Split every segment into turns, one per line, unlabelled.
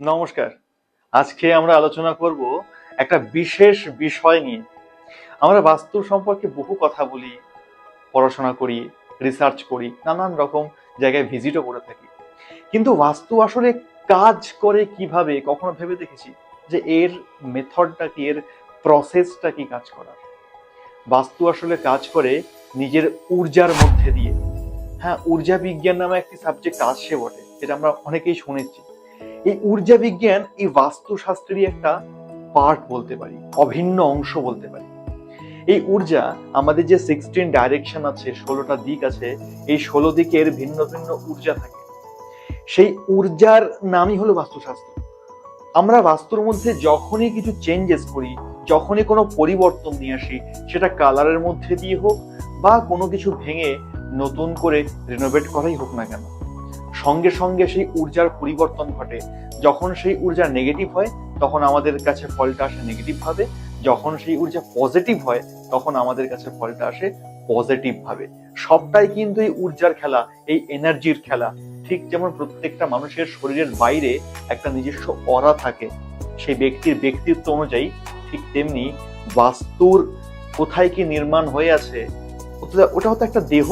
নমস্কার। আজকে আমরা আলোচনা করব একটা বিশেষ বিষয় নিয়ে। আমরা বাস্তু সম্পর্কে বহু কথা বলি, পড়াশোনা করি রিসার্চ করি, নানান রকম জায়গায় ভিজিটও করে থাকি। কিন্তু বাস্তু আসলে কাজ করে কীভাবে কখনো ভেবে দেখেছি যে এর মেথডটা কি, এর প্রসেসটা কি কাজ করার? বাস্তু আসলে কাজ করে নিজের ঊর্জার মধ্যে দিয়ে। হ্যাঁ ঊর্জা বিজ্ঞান নামে একটি সাবজেক্ট আসছে বটে, যেটা আমরা অনেকেই শুনেছি। এই ঊর্জা বিজ্ঞান এই বাস্তুশাস্ত্রেরই একটা পার্ট বলতে পারি, অভিন্ন অংশ বলতে পারি। এই ঊর্জা আমাদের যে সিক্সটিন ডাইরেকশন আছে, ষোলোটা দিক আছে, এই ষোলো দিকের ভিন্ন ভিন্ন ঊর্জা থাকে। সেই ঊর্জার নামই হলো বাস্তুশাস্ত্র। আমরা বাস্তুর মধ্যে যখনই কিছু চেঞ্জেস করি, যখনই কোনো পরিবর্তন নিয়ে আসি, সেটা কালারের মধ্যে দিয়ে হোক বা কোনো কিছু ভেঙে নতুন করে রিনোভেট করাই হোক না কেন। সঙ্গে সঙ্গে সেই ঊর্জার পরিবর্তন ঘটে। যখন সেই ঊর্জা নেগেটিভ হয়, তখন আমাদের কাছে ফলটা আসে নেগেটিভ ভাবে। যখন সেই ঊর্জা পজিটিভ হয়, তখন আমাদের কাছে ফলটা আসে পজিটিভ ভাবে। সবটাই কিন্তু এই ঊর্জার খেলা, এই এনার্জির খেলা। ঠিক যেমন প্রত্যেকটা মানুষের শরীরের বাইরে একটা নিজস্ব অরা থাকে, সেই ব্যক্তির ব্যক্তিত্ব অনুযায়ী ঠিক তেমনি বাস্তুর কোথায় কি নির্মাণ হয়ে আছে, ওটা হতো একটা দেহ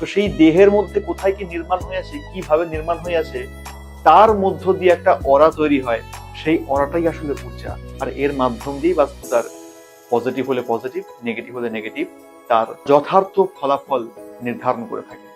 তো সেই দেহের মধ্যে কোথায় কি নির্মাণ হয়ে আছে, কীভাবে নির্মাণ হয়ে আছে, তার মধ্য দিয়ে একটা অরা তৈরি হয়। সেই অরাটাই আসলে ঊর্জা আর এর মাধ্যম দিয়েই বাস্তু তার পজিটিভ হলে পজিটিভ নেগেটিভ হলে নেগেটিভ তার যথার্থ ফলাফল নির্ধারণ করে থাকে।